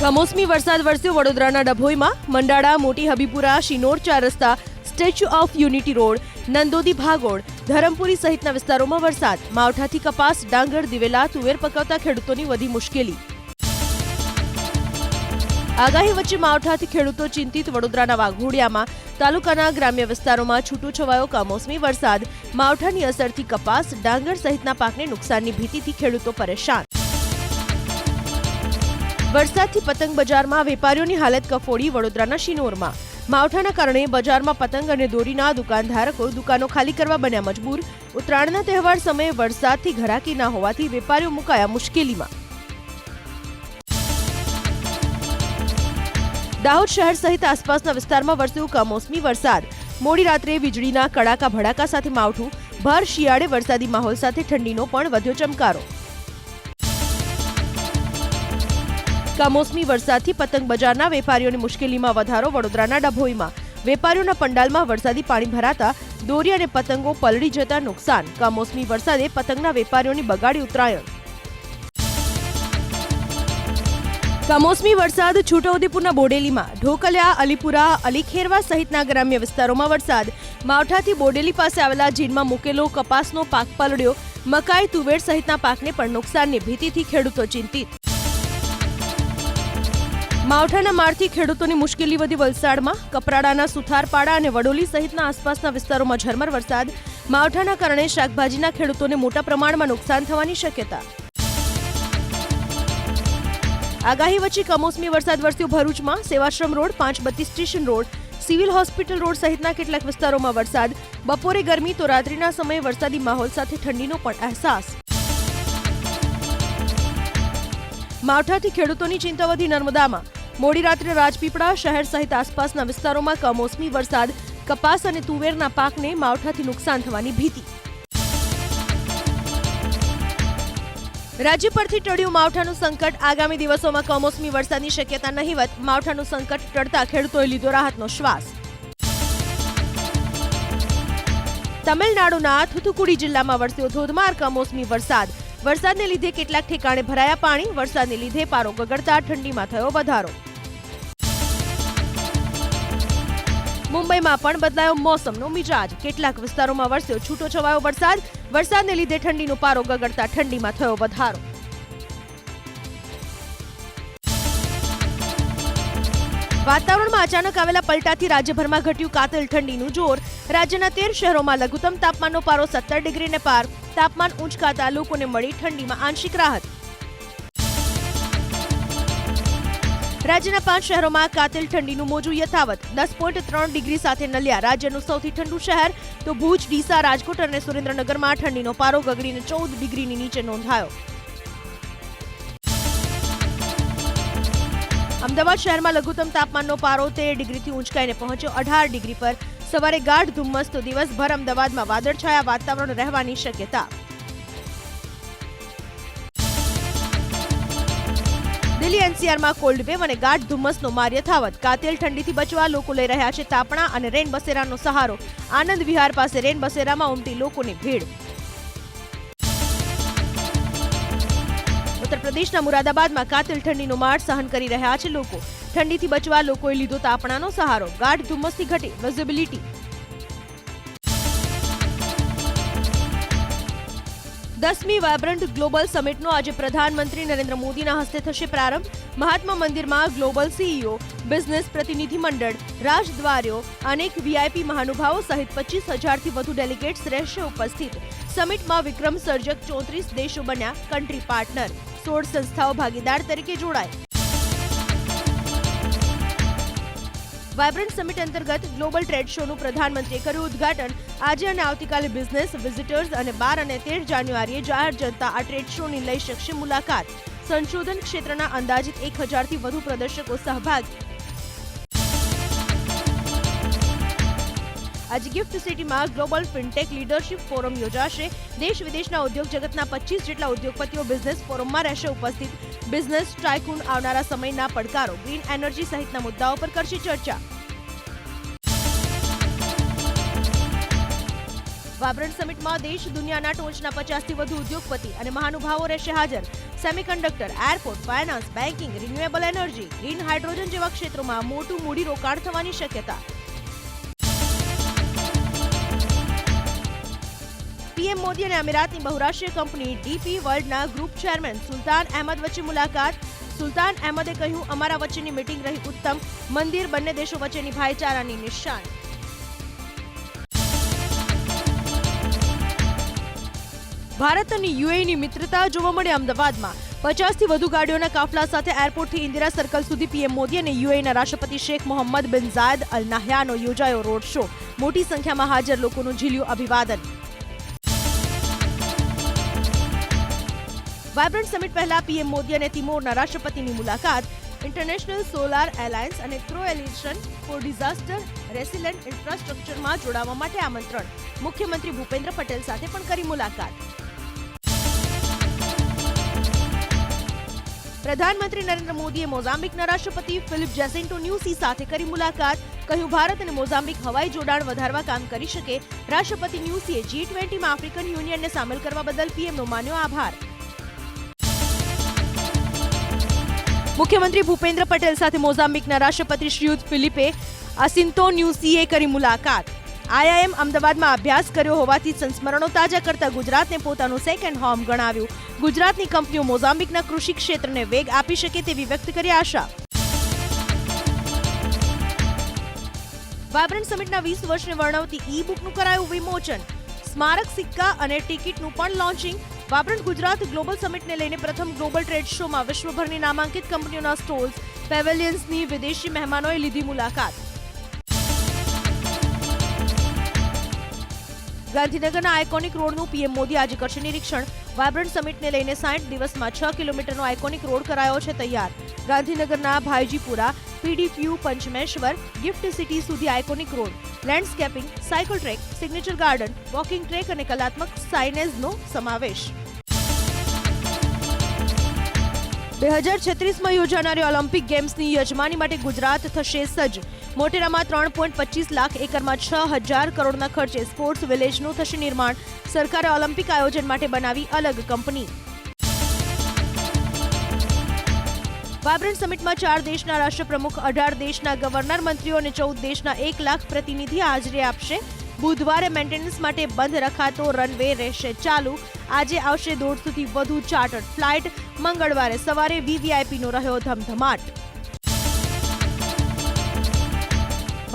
કમોસમી વરસાદ વરસ્યો વડોદરાના ડભોઈમાં. મંડાળા મોટી હબીપુરા શિનોર ચાર રસ્તા, statue of unity road, Nandodi ભાગોળ, ધરમપુરી સહિતના વિસ્તારોમાં વરસાદ. માવઠાથી કપાસ, ડાંગર, દિવેલા, તુવેર પકવતા ખેડૂતોની વધી મુશ્કેલી. આગાહી વચ્ચે માવઠાથી ખેડૂતો ચિંતિત વડોદરાના વાઘોડિયામાં. તાલુકાના ગ્રામ્ય વિસ્તારોમાં છૂટો છવાયો કમોસમી વરસાદ. માવઠાની અસરથી કપાસ, ડાંગર સહિતના પાકને નુકસાનની ભીતિથી ખેડૂતો પરેશાન. વરસાદથી પતંગ બજારમાં વેપારીઓની હાલત કફોડી વડોદરાના શિનોરમાં. માવઠાના કારણે બજારમાં પતંગ અને દોરીના દુકાનધારકો દુકાનો ખાલી કરવા બન્યા મજબૂર. ઉત્તરાયણના તહેવાર સમયે વરસાદથી ઘરાકી ના હોવાથી વેપારીઓ મુકાયા મુશ્કેલીમાં. દાહોદ શહેર સહિત આસપાસના વિસ્તારમાં વરસ્યો કમોસમી વરસાદ. મોડી રાત્રે વીજળીના કડાકા ભડાકા સાથે માવઠું. ભર શિયાળે વરસાદી માહોલ સાથે ઠંડીનો પણ વધ્યો ચમકારો. કમોસમી વરસાદથી પતંગ બજારના વેપારીઓની મુશ્કેલીમાં વધારો વડોદરાના ડભોઈમાં. વેપારીઓના પંડાલમાં વરસાદી પાણી ભરાતા દોરી અને પતંગો પલળી જતા નુકસાન. કમોસમી વરસાદે પતંગના વેપારીઓની બગાડી ઉતરાયણ કમોસમી વરસાદ છોટાઉદેપુરના બોડેલીમાં. ઢોકલિયા, અલીપુરા, અલીખેરવા સહિતના ગ્રામ્ય વિસ્તારોમાં વરસાદ. માવઠાથી બોડેલી પાસે આવેલા જીનમાં મૂકેલો કપાસનો પાક પલળ્યો. મકાઈ, તુવેર સહિતના પાકને પણ નુકસાનની ભીતિથી ખેડૂતો ચિંતિત. માવઠાના મારથી ખેડૂતોની મુશ્કેલી વધી વલસાડમાં, કપરાડાના સુથારપાડા અને વડોલી સહિતના આસપાસના વિસ્તારોમાં ઝરમર વરસાદ. માવઠાના કારણે શાકભાજીના ખેડૂતોને મોટા પ્રમાણમાં નુકસાન થવાની શક્યતા. આગાહી વચ્ચે કમોસમી વરસાદ વરસ્યો ભરૂચમાં, સેવાશ્રમ રોડ પાંચ બત્તીસ station road, civil hospital road સહિતના કેટલાક વિસ્તારોમાં વરસાદ. બપોરે ગરમી તો રાત્રિના સમયે વરસાદી માહોલ સાથે ઠંડીનો પણ અહેસાસ. માવઠાથી ખેડૂતોની ચિંતા વધી નર્મદામાં. મોડી રાત્રે રાજપીપળા શહેર સહિત આસપાસના વિસ્તારોમાં કમોસમી વરસાદ, કપાસ અને તુવેરના પાકને માવઠાથી નુકસાન થવાની ભીતિ. રાજ્ય પરથી ટળ્યું માવઠાનું સંકટ. આગામી દિવસોમાં કમોસમી વરસાદની શક્યતા નહીવત. માવઠાનું સંકટ ટળતા ખેડૂતોએ લીધો રાહતનો શ્વાસ. તમિલનાડુના થુથુકુડી જિલ્લામાં વરસ્યો ધોધમાર કમોસમી વરસાદ. વરસાદને લીધે કેટલાક ઠેકાણે ભરાયા પાણી, વરસાદને લીધે પારો ગગડતા, ઠંડીમાં થયો વધારો. મુંબઈમાં પણ બદલાયો મોસમનો મિજાજ. કેટલાક વિસ્તારોમાં વરસ્યો છૂટો છવાયો વરસાદ. વરસાદને લીધે ઠંડીનો પારો ગગડતા ઠંડીમાં થયો વધારો. વાતાવરણમાં અચાનક આવેલા પલટાથી રાજ્યભરમાં ઘટ્યું કાતિલ ઠંડીનું જોર. રાજ્યના તેર શહેરોમાં લઘુત્તમ તાપમાનનો પારો સત્તર ડિગ્રીને પાર. તાપમાન ઊંચકાતા લોકોને મળી ઠંડીમાં આંશિક રાહત. રાજ્યના પાંચ શહેરોમાં કાતિલ ઠંડીનું મોજું યથાવત. દસ પોઈન્ટ ત્રણ ડિગ્રી સાથે નલિયા. રાજ્યનું સૌથી ઠંડુ શહેર તો ભુજ, ડીસા, રાજકોટ અને સુરેન્દ્રનગરમાં ઠંડીનો પારો ગગડીને ચૌદ ડિગ્રીની નીચે નોંધાયો. અમદાવાદ શહેરમાં લઘુત્તમ તાપમાનનો પારો તેર ડિગ્રીથી ઊંચકાઈને પહોંચ્યો. અઢાર ડિગ્રી પર સવારે ગાઢ ધુમ્મસ તો દિવસભર અમદાવાદમાં વાદળછાયા વાતાવરણ રહેવાની શક્યતા. એનસીઆરમાં કોલ્ડ અને ગાઢ ધુમ્મસનો માર યથાવત. કાતિલ ઠંડીથી બચવા લોકો લઈ રહ્યા છે તાપણા અને રેન બસેરાનો સહારો. આનંદ વિહાર પાસે રેન બસેરામાં ઉમટી લોકોની ભીડ. ઉત્તર પ્રદેશના મુરાદાબાદમાં કાતિલ ઠંડીનો માર સહન કરી રહ્યા છે લોકો. ઠંડીથી બચવા લોકોએ લીધો તાપણાનો સહારો. ગાઢ ધુમ્મસથી ઘટી વિઝિબિલિટી દસમી વાયબ્રન્ટ ગ્લોબલ સમિટનો આજે પ્રધાનમંત્રી નરેન્દ્ર મોદીના હસ્તે થશે પ્રારંભ. મહાત્મા મંદિરમાં ગ્લોબલ સીઈઓ, બિઝનેસ પ્રતિનિધિમંડળ રાજદ્વારીઓ, અનેક વીઆઈપી મહાનુભાવો સહિત પચીસ હજારથી વધુ ડેલિગેટ્સ રહેશે ઉપસ્થિત. સમિટમાં વિક્રમ સર્જક ચોત્રીસ દેશો બન્યા કન્ટ્રી પાર્ટનર સોળ સંસ્થાઓ ભાગીદાર તરીકે જોડાય. વાયબ્રન્ટ સમિટ અંતર્ગત ગ્લોબલ ટ્રેડ શોનું પ્રધાનમંત્રીએ કર્યું ઉદ્ઘાટન. આજે અને આવતીકાલે બિઝનેસ, વિઝિટર્સ અને બાર અને તેર જાન્યુઆરીએ જાહેર જનતા આ ટ્રેડ શોની લઈ શકશે મુલાકાત. સંશોધન ક્ષેત્રના અંદાજિત એક હજારથી વધુ પ્રદર્શકો સહભાગી. આજે ગિફ્ટ સિટીમાં ગ્લોબલ ફિનટેક લીડરશિપ ફોરમ યોજાશે. દેશ વિદેશના ઉદ્યોગ જગતના પચીસ જેટલા ઉદ્યોગપતિઓ બિઝનેસ ફોરમમાં રહેશે ઉપસ્થિત. બિઝનેસ ટ્રાયકુન આવનારા સમયના પડકારો, ગ્રીન એનર્જી સહિતના મુદ્દાઓ પર કરશે ચર્ચા. વાબરણ સમિટમાં દેશ દુનિયાના ટોચના પચાસથી વધુ ઉદ્યોગપતિ અને મહાનુભાવો રહેશે હાજર. Semiconductor, airport finance banking, renewable energy, green hydrogen જેવા ક્ષેત્રોમાં મોટું મૂડી રોકાણ થવાની શક્યતા. પીએમ મોદી અને અમીરાતની બહુરાષ્ટ્રીય કંપની ડીપી વર્લ્ડના ગ્રુપ ચેરમેન સુલતાન અહેમદ વચ્ચે મુલાકાત. સુલતાન અહેમદે કહ્યું, અમારા વચ્ચેની મીટિંગ રહી ઉત્તમ. મંદિર બંને દેશો વચ્ચેની ભાઈચારાની નિશાન. ભારત અને યુએઈની મિત્રતા જોવા મળે અમદાવાદમાં. પચાસથી વધુ ગાડીઓના કાફલા સાથે એરપોર્ટથી ઇન્દિરા સર્કલ સુધી પીએમ મોદી અને યુએઈના રાષ્ટ્રપતિ શેખ મોહમ્મદ બિન ઝાયદ અલ નાહયાનો યોજાયો રોડ શો. મોટી સંખ્યામાં હાજર લોકોનું ઝીલ્યું અભિવાદન. વાયબ્રન્ટ સમિટ પહેલા પીએમ મોદી અને તિમોરના રાષ્ટ્રપતિની મુલાકાત, ઇન્ટરનેશનલ સોલાર એલાયન્સ અને coalition for disaster resilient ઇન્ફ્રાસ્ટ્રક્ચરમાં જોડાવા માટે આમંત્રણ. મુખ્યમંત્રી ભૂપેન્દ્ર પટેલ સાથે પણ કરી મુલાકાત. પ્રધાનમંત્રી નરેન્દ્ર મોદીએ મોઝામ્બિકના રાષ્ટ્રપતિ ફિલિપ જેસેન્ટો ન્યુસી સાથે કરી મુલાકાત, કહ્યું, ભારત અને મોઝામ્બિક હવાઈ જોડાણ વધારવા કામ કરી શકે. રાષ્ટ્રપતિ ન્યુસીએ જી ટ્વેન્ટીમાં આફ્રિકન યુનિયનને સામેલ કરવા બદલ પીએમનો માન્યો આભાર. મુખ્યમંત્રી ભૂપેન્દ્ર પટેલ સાથે મોઝામ્બિકના રાષ્ટ્રપતિ શ્રીયુત ફિલિપે અસિન્તો ન્યુસીએ કરી મુલાકાત. આઈઆઈએમ અમદાવાદમાં અભ્યાસ કર્યો હોવાથી સંસ્મરણો તાજા કરતા ગુજરાતને પોતાનું સેકન્ડ હોમ ગણાવ્યું. ગુજરાતની કંપનીઓ મોઝામ્બિકના કૃષિ ક્ષેત્રને વેગ આપી શકે તેવી વ્યક્ત કરી આશા. વાયબ્રન્ટ સમિટના વીસ વર્ષને વર્ણવતી ઈ બુકનું કરાયું વિમોચન. સ્મારક સિક્કા અને ટિકિટનું પણ લોન્ચિંગ. વાયબ્રન્ટ ગુજરાત ગ્લોબલ સમિટને લઈને પ્રથમ ગ્લોબલ ટ્રેડ શોમાં વિશ્વભરની નામાંકિત કંપનીઓના સ્ટોલ્સ, પેવેલિયન્સની વિદેશી મહેમાનોએ લીધી મુલાકાત. ગાંધીનગરના આઇકોનિક રોડનું પીએમ મોદી આજે કરશે નિરીક્ષણ. વાયબ્રન્ટ સમિટને લઈને સાઠ દિવસમાં છ કિલોમીટરનો આઇકોનિક રોડ કરાયો છે તૈયાર. ગાંધીનગરના Bhaijipura, PDPU, Panchmeshwar, gift city સુધી iconic road. Landscaping, cycle track, signature garden, walking track અને કલાત્મક સાઇનેઝનો સમાવેશ. બે હજાર છત્રીસમાં યોજાનારી ઓલિમ્પિક ગેમ્સની યજમાની માટે ગુજરાત થશે સજ્જ. મોટેરામાં ત્રણ પોઈન્ટ પચીસ લાખ એકરમાં છ હજાર કરોડના ખર્ચે સ્પોર્ટ્સ વિલેજનું થશે નિર્માણ. સરકારે ઓલિમ્પિક આયોજન માટે બનાવી અલગ કંપની. વાયબ્રન્ટ સમિટમાં ચાર દેશના રાષ્ટ્રપ્રમુખ, અઢાર દેશના ગવર્નર મંત્રીઓ અને ચૌદ દેશના એક લાખ પ્રતિનિધિ હાજરી આપશે. બુધવારે મેન્ટેનન્સ માટે બંધ રખાતો રનવે રહેશે ચાલુ. આજે આવશે દોઢસોથી વધુ ચાર્ટર્ડ ફ્લાઇટ. મંગળવારે સવારે વીવીઆઈપીનો રહ્યો ધમધમાટ.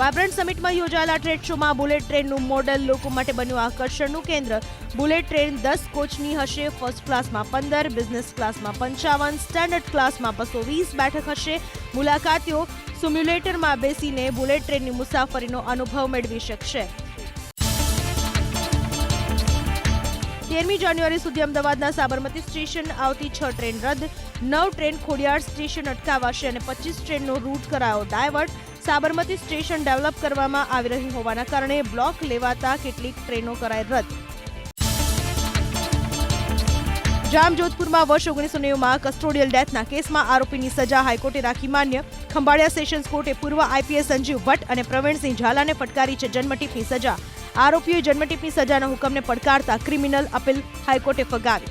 વાયબ્રન્ટ સમિટમાં યોજાયેલા ટ્રેડ શોમાં બુલેટ ટ્રેનનું મોડલ લોકો માટે બન્યું આકર્ષણનું કેન્દ્ર. બુલેટ ટ્રેન દસ કોચની હશે, ફર્સ્ટ ક્લાસમાં પંદર, બિઝનેસ ક્લાસમાં પંચાવન, સ્ટાન્ડર્ડ ક્લાસમાં બસો વીસ બેઠક હશે. મુલાકાતીઓ સિમ્યુલેટરમાં બેસીને બુલેટ ટ્રેનની મુસાફરીનો અનુભવ મેળવી શકશે. તેરમી જાન્યુઆરી સુધી અમદાવાદના સાબરમતી સ્ટેશન આવતી છ ટ્રેન રદ, નવ ટ્રેન ખોડિયાર સ્ટેશન અટકાવાશે અને પચીસ ટ્રેનનો રૂટ કરાયો ડાયવર્ટ. સાબરમતી સ્ટેશન ડેવલપ કરવામાં આવી રહ્યું હોવાના કારણે બ્લોક લેવાતા કેટલીક ટ્રેનો કરાય રદ. જામજોધપુરમાં વર્ષ ઓગણીસો નેવુંમાં કસ્ટોડિયલ ડેથના કેસમાં આરોપીની સજા હાઈકોર્ટે રાખી માન્ય. ખંભાળિયા સેશન્સ કોર્ટે પૂર્વ આઈપીએસ સંજીવ ભટ્ટ અને પ્રવીણસિંહ ઝાલાને ફટકારી છે જન્મટીપની સજા. આરોપીઓએ જન્મટીપની સજાના હુકમને પડકારતા ક્રિમિનલ અપીલ હાઈકોર્ટે ફગાવી.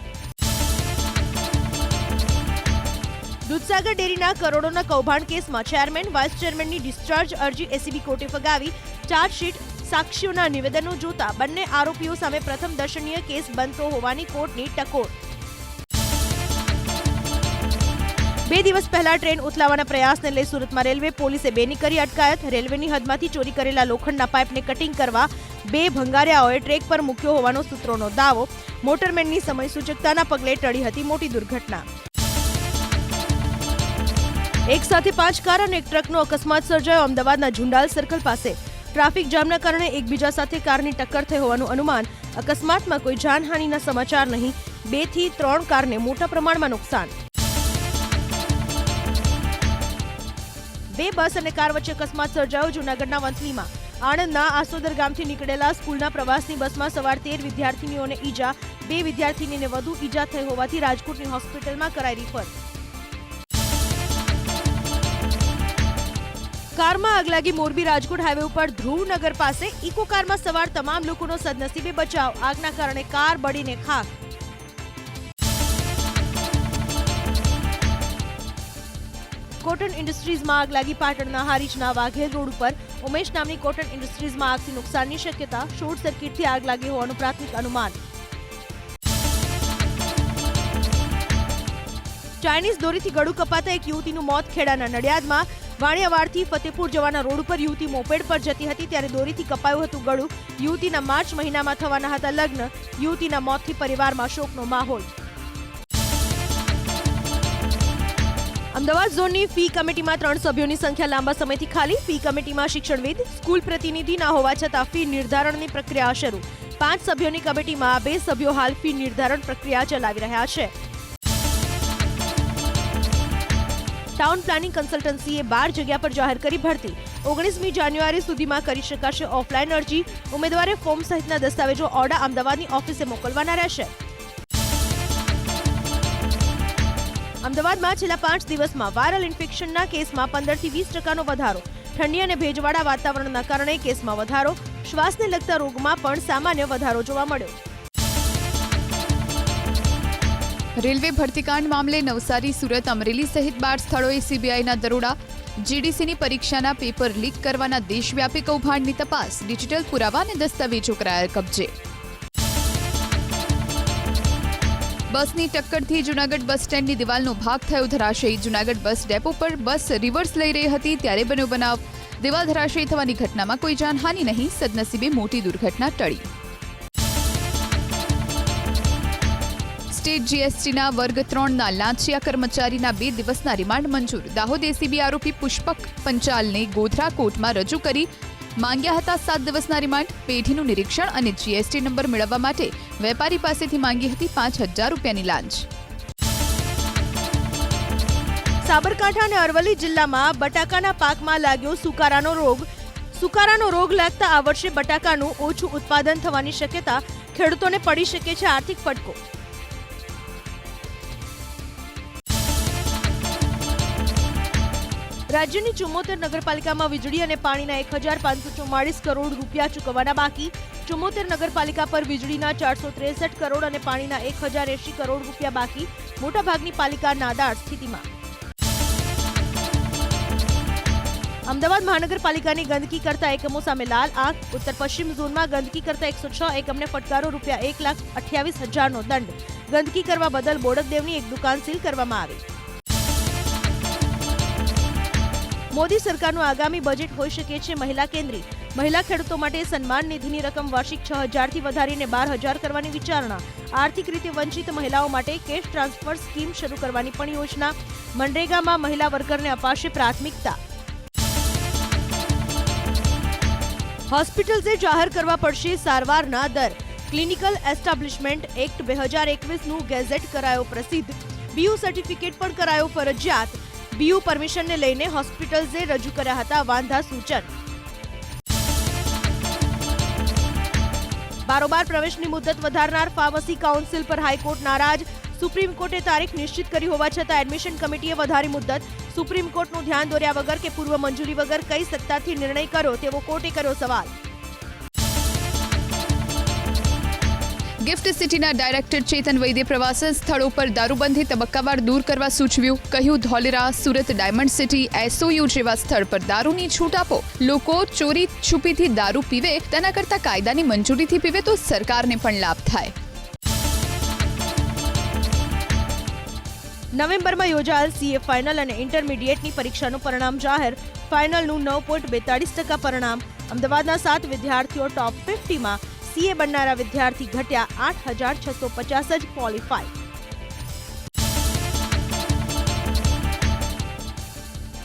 દૂધસાગર ડેરીના કરોડોના કૌભાંડ કેસમાં ચેરમેન, વાઇસ ચેરમેનની ડિસ્ચાર્જ અરજી એસીબી કોર્ટે ફગાવી. ચાર્જશીટ સાક્ષીઓના નિવેદનો જોતા બંને આરોપીઓ સામે પ્રથમ દર્શનીય કેસ બનતો હોવાની કોર્ટની ટકોર. બે દિવસ પહેલા ટ્રેન ઉથલાવાના પ્રયાસને લઈ સુરતમાં રેલવે પોલીસે બેની કરી અટકાયત. રેલવેની હદમાંથી ચોરી કરેલા લોખંડના પાઇપને કટિંગ કરવા બે ભંગારિયાઓએ ટ્રેક પર મૂક્યો હોવાનો સૂત્રોનો દાવો. મોટરમેનની સમય સૂચકતાના પગલે ટળી હતી મોટી દુર્ઘટના. એક સાથે પાંચ કાર અને એક ટ્રકનો અકસ્માત સર્જાયો અમદાવાદના ઝુંડાલ સર્કલ પાસે. ટ્રાફિક જામના કારણે એકબીજા સાથે કારની ટક્કર થઈ હોવાનું અનુમાન. અકસ્માતમાં કોઈ જાનહાનિના સમાચાર નહીં. બેથી ત્રણ કારને મોટા પ્રમાણમાં નુકસાન. બે બસ અને કાર વચ્ચે અકસ્માત સર્જાયો જૂનાગઢના વંથલીમાં. આણંદના આસોદર ગામથી નીકળેલા સ્કૂલના પ્રવાસની બસમાં સવાર તેર વિદ્યાર્થીનીઓને ઈજા, બે વિદ્યાર્થીનીને વધુ ઈજા થઈ હોવાથી રાજકોટની હોસ્પિટલમાં કરાઈ રિફર કારમાં આગ લાગી મોરબી રાજકોટ હાઈવે ઉપર ધ્રુવનગર પાસે ઇકો કારમાં સવાર તમામ લોકોનો સદનસીબે બચાવ. આગના કારણે કાર બળીને ખાક કોટન ઇન્ડસ્ટ્રીઝમાં આગ લાગી પાટણના હારીજના વાઘેલ રોડ ઉપર. ઉમેશ નામની કોટન ઇન્ડસ્ટ્રીઝમાં આગથી નુકસાનની શક્યતા, શોર્ટ સર્કિટથી આગ લાગી હોવાનું પ્રાથમિક અનુમાન. ચાઇનીઝ દોરીથી ગળું કપાતા એક યુવતીનું મોત ખેડાના નડિયાદમાં. વાણિયાવાડથી ફતેપુર જવાના રોડ ઉપર યુવતી મોપેડ પર જતી હતી, ત્યારે દોરીથી કપાયું હતું ગળું. યુવતીના માર્ચ મહિનામાં થવાના હતા લગ્ન. યુવતીના મોતથી પરિવારમાં શોકનો માહોલ. અમદાવાદ ઝોનની ફી કમિટીમાં ત્રણ સભ્યોની સંખ્યા લાંબા સમયથી ખાલી. ફી કમિટીમાં શિક્ષણવિદ, સ્કૂલ પ્રતિનિધિ ના હોવા છતાં ફી નિર્ધારણની પ્રક્રિયા શરૂ. પાંચ સભ્યોની કમિટીમાં બે સભ્યો હાલ ફી નિર્ધારણ પ્રક્રિયા ચલાવી રહ્યા છે. ટાઉન પ્લાનિંગ કન્સલ્ટન્સીએ બાર જગ્યા પર જાહેર કરી ભરતી. ઓગણીસમી જાન્યુઆરી સુધીમાં કરી શકાશે ઓફલાઈન અરજી. ઉમેદવારે ફોર્મ સહિતના દસ્તાવેજો ઓડા અમદાવાદની ઓફિસે મોકલવાના રહેશે. અમદાવાદમાં છેલ્લા પાંચ દિવસમાં વાયરલ ઇન્ફેક્શનના કેસમાં પંદરથી વીસ ટકાનો વધારો. ઠંડી અને ભેજવાળા વાતાવરણના કારણે કેસમાં વધારો. શ્વાસને લગતા રોગમાં પણ સામાન્ય વધારો જોવા મળ્યો રેલવે ભરતીકાંડ મામલે નવસારી, સુરત, અમરેલી સહિત બાર સ્થળોએ સીબીઆઈના દરોડા. જીડીસીની પરીક્ષાના પેપર લીક કરવાના દેશવ્યાપી કૌભાંડની તપાસ, ડિજિટલ પુરાવા અને દસ્તાવેજો કરાયા કબજે. બસની ટક્કરથી જૂનાગઢ બસ સ્ટેન્ડની દિવાલનો ભાગ થયો ધરાશયી. જૂનાગઢ બસ ડેપો પર બસ રિવર્સ લઈ રહી હતી, ત્યારે બન્યો બનાવ. દિવાલ ધરાશયી થવાની ઘટનામાં કોઈ જાનહાનિ નહીં, સદનસીબે મોટી દુર્ઘટના ટળી. સ્ટેટ જીએસટીના વર્ગ ત્રણના લાંચિયા કર્મચારીના બે દિવસના રિમાન્ડ મંજૂર. દાહોદ એસીબી આરોપી પુષ્પક પંચાલને ગોધરા કોર્ટમાં રજૂ કરી માંગ્યા હતા સાત દિવસના રિમાન્ડ, પેઢીનું નિરીક્ષણ અને જીએસટી નંબર મેળવવા માટે વેપારી પાસેથી માંગી હતી પાંચ હજાર રૂપિયાની લાંચ. સાબરકાંઠા અને અરવલ્લી જિલ્લામાં બટાકાના પાકમાં લાગ્યો સુકારાનો રોગ. સુકારાનો રોગ લાગતા આ વર્ષે બટાકાનું ઓછું ઉત્પાદન થવાની શક્યતા ખેડૂતોને પડી શકે છે આર્થિક ફટકો. રાજ્યની ચુમ્મોતેર નગરપાલિકામાં વીજળી અને પાણીના એક હજાર પાંચસો ચુમ્માળીસ કરોડ રૂપિયા ચૂકવવાના બાકી. ચુમ્મોતેર નગરપાલિકા પર વીજળીના ચારસો ત્રેસઠ કરોડ અને પાણીના એક હજાર એંશી કરોડ રૂપિયા બાકી. મોટાભાગની પાલિકા નાદાર સ્થિતિમાં. અમદાવાદ મહાનગરપાલિકાની ગંદકી કરતા એકમો સામે લાલ આંખ. ઉત્તર પશ્ચિમ ઝોનમાં ગંદકી કરતા એકસો છ એકમને ફટકારો રૂપિયા એક લાખ અઠ્યાવીસ હજારનો દંડ. ગંદકી કરવા બદલ બોડકદેવની એક દુકાન સીલ કરવામાં આવી. મોદી સરકારનું આગામી બજેટ હોઈ શકે છે મહિલા કેન્દ્રી. મહિલા ખેડૂતો માટે સન્માન નિધિની રકમ વાર્ષિક છ હજારથી વધારીને બાર હજાર કરવાની વિચારણા. આર્થિક રીતે વંચિત મહિલાઓ માટે કેશ ટ્રાન્સફર સ્કીમ શરૂ કરવાની પણ યોજના. મનરેગામાં મહિલા વર્કરને અપાશે પ્રાથમિકતા. હોસ્પિટલ્સે જાહેર કરવા પડશે સારવારના દર. ક્લિનિકલ એસ્ટાબ્લિશમેન્ટ એક્ટ બે હજાર એકવીસનું ગેઝેટ કરાયો પ્રસિદ્ધ. બીયુ સર્ટિફિકેટ પણ કરાયો ફરજિયાત. બીયુ પરમિશનને લઈને હોસ્પિટલ્સે રજૂ કર્યા હતા વાંધા સૂચન. બારોબાર પ્રવેશની મુદત વધારનાર ફાર્મસી કાઉન્સિલ પર હાઈકોર્ટ નારાજ. સુપ્રીમ કોર્ટે તારીખ નિશ્ચિત કરી હોવા છતાં એડમિશન કમિટીએ વધારી મુદ્દત. સુપ્રીમ કોર્ટનું ધ્યાન દોર્યા વગર કે પૂર્વ મંજૂરી વગર કઈ સત્તાથી નિર્ણય કરો તેવો કોર્ટે કર્યો સવાલ. ગિફ્ટ સિટીના ડાયરેક્ટર ચેતન વૈદ્ય પ્રવાસન સ્થળો પર દારૂબંધી તબક્કાવાર દૂર કરવા સૂચવ્યું. કહ્યું, Dholera, Surat diamond city, SOU જેવા સ્થળ પર દારૂની છૂટ આપો. લોકો ચોરી છુપીથી દારૂ પીવે, તેના કરતાં કાયદાની મંજૂરીથી પીવે તો સરકારને પણ લાભ થાય. નવેમ્બરમાં યોજાયેલ સીએ ફાઇનલ અને ઇન્ટરમીડિયેટની પરીક્ષાનું પરિણામ જાહેર. ફાઇનલનું નવ પોઈન્ટ બેતાળીસ ટકા પરિણામ. અમદાવાદના સાત વિદ્યાર્થીઓ ટોપ ફિફ્ટીમાં સીએ બનનારા વિદ્યાર્થી ઘટ્યા આઠ હજાર છસો પચાસ જ ક્વોલિફાય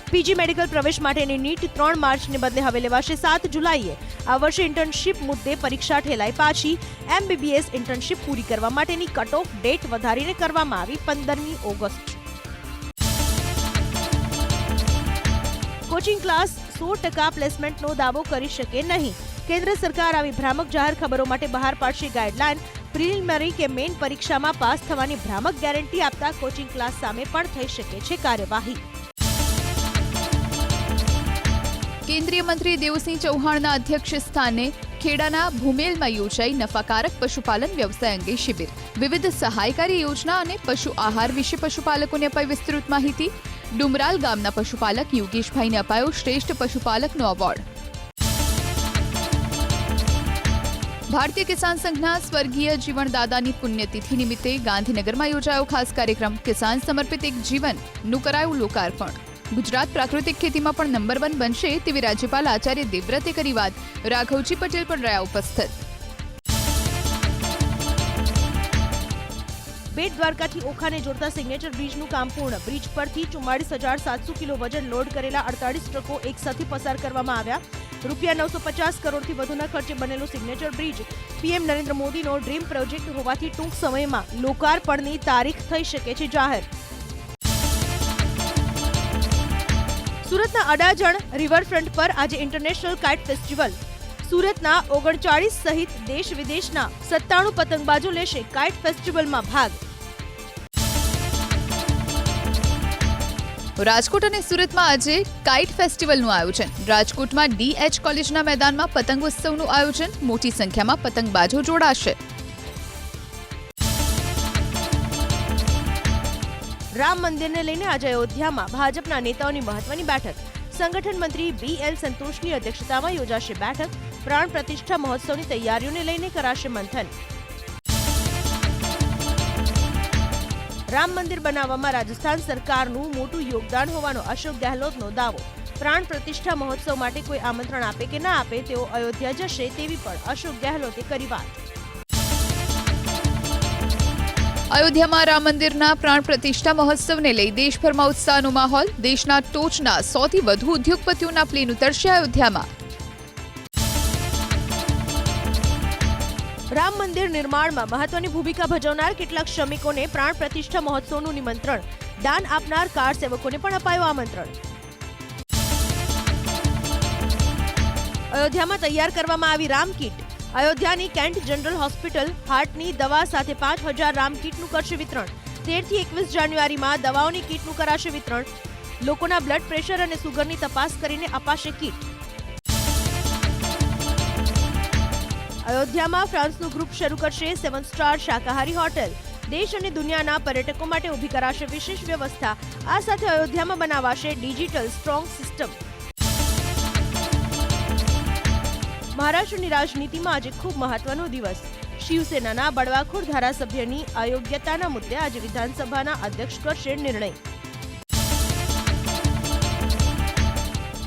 પીજી મેડિકલ પ્રવેશ માટેની નીટ ત્રણ માર્ચને બદલે હવે લેવાશે સાત જુલાઈએ. આ વર્ષે ઇન્ટર્નશીપ મુદ્દે પરીક્ષા ઠેલાઈ પાછી. એમબીબીએસ ઇન્ટર્નશીપ પૂરી કરવા માટેની કટ ઓફ ડેટ વધારીને કરવામાં આવી પંદરમી ઓગસ્ટ. કોચિંગ ક્લાસ સો ટકા પ્લેસમેન્ટનો દાવો કરી શકે નહીં. કેન્દ્ર સરકાર આવી ભ્રામક જાહેર ખબરો માટે બહાર પાડશે ગાઈડલાઈન. પ્રિલિમિનરી કે મેઇન પરીક્ષામાં પાસ થવાની ભ્રામક ગેરંટી આપતા કોચિંગ ક્લાસ સામે પણ થઈ શકે છે કાર્યવાહી. કેન્દ્રીય મંત્રી દેવસિંહ ચૌહાણના અધ્યક્ષ સ્થાને ખેડાના ભૂમેલમાં યોજાઈ નફાકારક પશુપાલન વ્યવસાય અંગે શિબિર. વિવિધ સહાયકારી યોજના અને પશુ આહાર વિશે પશુપાલકોને અપાઈ વિસ્તૃત માહિતી. ડુમરાલ ગામના પશુપાલક યોગેશભાઈને અપાયો શ્રેષ્ઠ પશુપાલકનો એવોર્ડ. ભારતીય કિસાન સંઘના સ્વર્ગીય જીવનદાદાની પુણ્યતિથિ નિમિત્તે ગાંધીનગરમાં યોજાયો ખાસ કાર્યક્રમ. કિસાન સમર્પિત એક જીવનનું કરાયું લોકાર્પણ. ગુજરાત પ્રાકૃતિક ખેતીમાં પણ નંબર વન બનશે તેવી રાજ્યપાલ આચાર્ય દેવવ્રતે કરી વાત. રાઘવજી પટેલ પણ રહ્યા ઉપસ્થિત. બેટ દ્વારકાથી ઓખાને જોડતા સિગ્નેચર બ્રિજનું કામ પૂર્ણ. બ્રિજ પરથી ચુમ્માળીસ હજાર સાતસો કિલો વજન લોડ કરેલા અડતાલીસ ટ્રકો એકસાથે પસાર કરવામાં આવ્યા. રૂપિયા નવસો પચાસ કરોડથી વધુના ખર્ચે બનેલું સિગ્નેચર બ્રિજ પીએમ નરેન્દ્ર મોદીનો ડ્રીમ પ્રોજેક્ટ હોવાથી ટૂંક સમયમાં લોકાર્પણની તારીખ થઈ શકે છે જાહેર. સુરતના અડાજણ રિવરફ્રન્ટ પર આજે ઇન્ટરનેશનલ કાઇટ ફેસ્ટિવલ સુરતના ઓગણચાળીસ સહિત દેશ વિદેશના સત્તાણું પતંગબાજો લેશે કાઇટ ફેસ્ટિવલમાં ભાગ. રાજકોટ અને સુરતમાં આજે કાઇટ ફેસ્ટિવલનું આયોજન. રાજકોટમાં ડીએચ કોલેજના મેદાનમાં પતંગ ઉત્સવનું આયોજન. મોટી સંખ્યામાં પતંગબાજો જોડાશે. રામ મંદિરને લઈને આજે અયોધ્યામાં ભાજપના નેતાઓની મહત્વની બેઠક. સંગઠન મંત્રી બી એલ સંતોષની અધ્યક્ષતામાં યોજાશે બેઠક. પ્રાણ પ્રતિષ્ઠા મહોત્સવની તૈયારીઓને લઈને કરાશે મંથન. રામ મંદિર બનાવવામાં રાજસ્થાન સરકારનું મોટું યોગદાન હોવાનો અશોક ગેહલોતનો દાવો. પ્રાણ પ્રતિષ્ઠા મહોત્સવ માટે કોઈ આમંત્રણ આપે કે ના આપે તેઓ અયોધ્યા જશે તેવી પણ અશોક ગેહલોતે કરી વાત. અયોધ્યામાં રામ મંદિરના પ્રાણ પ્રતિષ્ઠા મહોત્સવને લઈ દેશભરમાં ઉત્સાહનો માહોલ, દેશના ટોચના સૌથી વધુ ઉદ્યોગપતિઓના પ્લેન ઉતરશે અયોધ્યામાં. રામ મંદિર નિર્માણમાં મહત્વની ભૂમિકા ભજવનાર કેટલાક શ્રમિકોને પ્રાણ પ્રતિષ્ઠા મહોત્સવનું નિમંત્રણ, દાન આપનાર કાર સેવકોને પણ અપાયું આમંત્રણ. અયોધ્યામાં તૈયાર કરવામાં આવી રામ કીટ. અયોધ્યાની કેન્ટ જનરલ હોસ્પિટલ, હાર્ટની દવા સાથે પાંચ હજાર રામ કીટનું કરશે વિતરણ. તેરથી એકવીસ જાન્યુઆરીમાં દવાઓની કીટનું કરાશે વિતરણ. લોકોના બ્લડ પ્રેશર અને સુગરની તપાસ કરીને અપાશે કીટ. અયોધ્યામાં ફ્રાન્સનું ગ્રુપ શરૂ કરશે સેવન સ્ટાર શાકાહારી હોટેલ. દેશ અને દુનિયાના પર્યટકો માટે ઊભી કરાશે વિશેષ વ્યવસ્થા. આ સાથે અયોધ્યામાં બનાવાશે ડિજિટલ સ્ટ્રોંગ સિસ્ટમ. મહારાષ્ટ્રની રાજનીતિમાં આજે ખૂબ મહત્વનો દિવસ. શિવસેનાના બળવાખોર ધારાસભ્યની અયોગ્યતાના મુદ્દે આજે વિધાનસભાના અધ્યક્ષ કરશે નિર્ણય.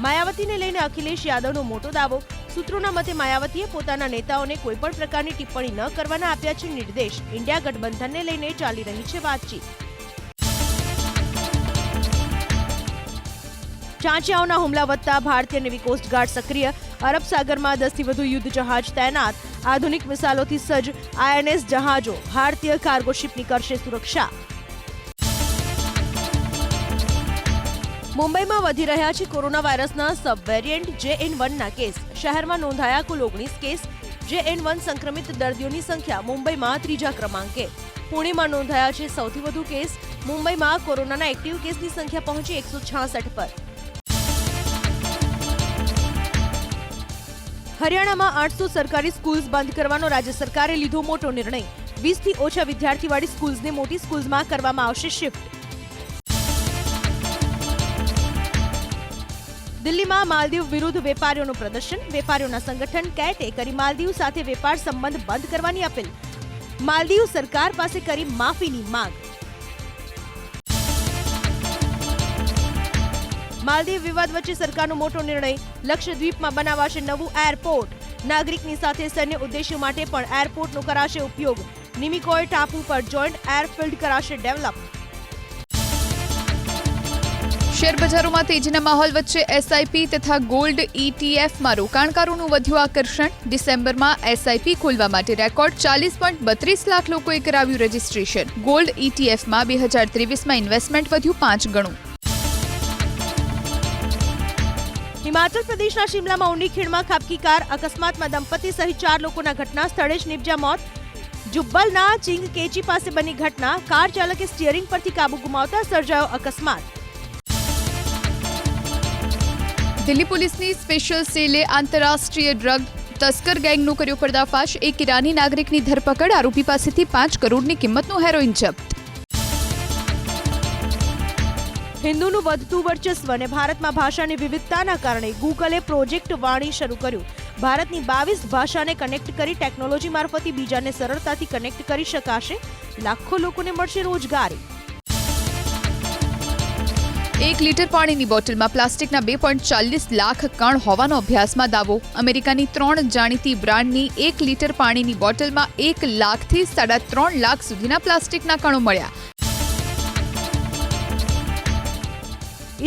માયાવતીને લઈને અખિલેશ યાદવનો મોટો દાવો. સૂત્રોના મતે માયાવતીએ પોતાના નેતાઓને કોઈપણ પ્રકારની ટિપ્પણી ન કરવાના આપ્યા છે નિર્દેશ. ઇન્ડિયા ગઠબંધનને લઈને ચાલી રહી છે વાતચીત. ચાંચિયાઓના હુમલા વધતા ભારતીય નેવી કોસ્ટગાર્ડ સક્રિય. અરબ સાગરમાં દસથી વધુ યુદ્ધ જહાજ તૈનાત. આધુનિક મિસાઇલોથી સજ્જ આઈએનએસ જહાજો ભારતીય કાર્ગો શિપની કરશે સુરક્ષા. મુંબઈમાં વધી રહ્યા છે કોરોના વાયરસના સબ વેરિયન્ટ જે ઇન વનના કેસ. શહેરમાં નોંધાયા કુલ ઓગણીસ કેસ, જે એન વન સંક્રમિત દર્દીઓની સંખ્યા મુંબઈમાં ત્રીજા ક્રમાંકે. પુણેમાં નોંધાયા છે સૌથી વધુ કેસ, મુંબઈમાં કોરોનાના એક્ટિવ કેસની સંખ્યા પહોંચી એકસો છાસઠ પર. હરિયાણામાં આઠસો સરકારી સ્કૂલ્સ બંધ કરવાનો રાજ્ય સરકારે લીધો મોટો નિર્ણય. વીસથી ઓછા વિદ્યાર્થીવાળી સ્કૂલ્સને મોટી સ્કૂલ્સમાં કરવામાં આવશે શિફ્ટ. દિલ્હીમાં માલદીવ વિરુદ્ધ વેપારીઓનું પ્રદર્શન, વેપારીઓના સંગઠન, કેટે કરી માલદીવ સાથે વેપાર સંબંધ બંધ કરવાની અપીલ. માલદીવ સરકાર પાસે કરી માફીની માંગ. માલદીવ વિવાદ વચ્ચે સરકારનો મોટો નિર્ણય. લક્ષદ્વીપમાં બનાવાશે નવું એરપોર્ટ. નાગરિકની સાથે સૈન્ય ઉદ્દેશ્યો માટે પણ એરપોર્ટનો કરાશે ઉપયોગ. નિમિકોય ટાપુ પર જોઈન્ટ એરફિલ્ડ કરાશે ડેવલપ. શેર બજારોમાં તેજીના માહોલ વચ્ચે એસઆઈપી તથા ગોલ્ડ ઇટીએફમાં રોકાણકારોનું વધ્યું આકર્ષણ. ડિસેમ્બરમાં એસઆઈપી ખોલવા માટે રેકોર્ડ ચાલીસ પોઈન્ટ બત્રીસ લાખ લોકોએ કરાવ્યું રજીસ્ટ્રેશન. ગોલ્ડ ઇટીએફમાં બે હજાર ત્રેવીસમાં ઇન્વેસ્ટમેન્ટ વધ્યું પાંચ ગણું. હિમાચલ પ્રદેશના શિમલામાં ઊંડી ખીણમાં ખાબકી કાર અકસ્માતમાં દંપતી સહિત ચાર લોકોના ઘટના સ્થળે જ નિપજ્યા મોત. જુબ્બલના ચિંગ કેચી પાસે બની ઘટના. કાર ચાલકે સ્ટીયરિંગ પરથી કાબુ ગુમાવતા સર્જાયો અકસ્માત. દિલ્હી પોલીસની સ્પેશિયલ સેલે આંતરરાષ્ટ્રીય ડ્રગ તસ્કર ગેંગનો કર્યો પર્દાફાશ. એક ઈરાની નાગરિકની ધરપકડ, આરોપી પાસેથી પાંચ કરોડની કિંમતનું હેરોઇન જપ્ત. હિન્દુનું વધતું વર્ચસ્વ અને ભારતમાં ભાષાની વિવિધતાના કારણે ગૂગલે પ્રોજેક્ટ વાણી શરૂ કર્યું. ભારતની બાવીસ ભાષાને કનેક્ટ કરી ટેકનોલોજી મારફતે બીજાને સરળતાથી કનેક્ટ કરી શકાશે. લાખો લોકોને મળશે રોજગારી. એક લીટર પાણીની બોટલમાં પ્લાસ્ટિકના બે પોઈન્ટ ચાલીસ લાખ કણ હોવાનો અભ્યાસમાં દાવો. અમેરિકાની ત્રણ જાણીતી બ્રાન્ડની એક લીટર પાણીની બોટલમાં એક લાખથી સાડા ત્રણ લાખ સુધીના પ્લાસ્ટિકના કણો મળ્યા.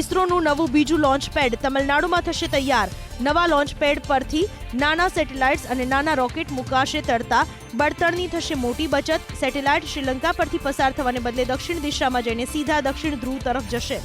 ઇસરોનું નવું બીજું લોન્ચ પેડ તમિલનાડુમાં થશે તૈયાર. નવા લોન્ચ પેડ પરથી નાના સેટેલાઇટ્સ અને નાના રોકેટ મુકાશે તરતા બળતણની થશે મોટી બચત. સેટેલાઇટ શ્રીલંકા પરથી પસાર થવાને બદલે દક્ષિણ દિશામાં જઈને સીધા દક્ષિણ ધ્રુવ તરફ જશે.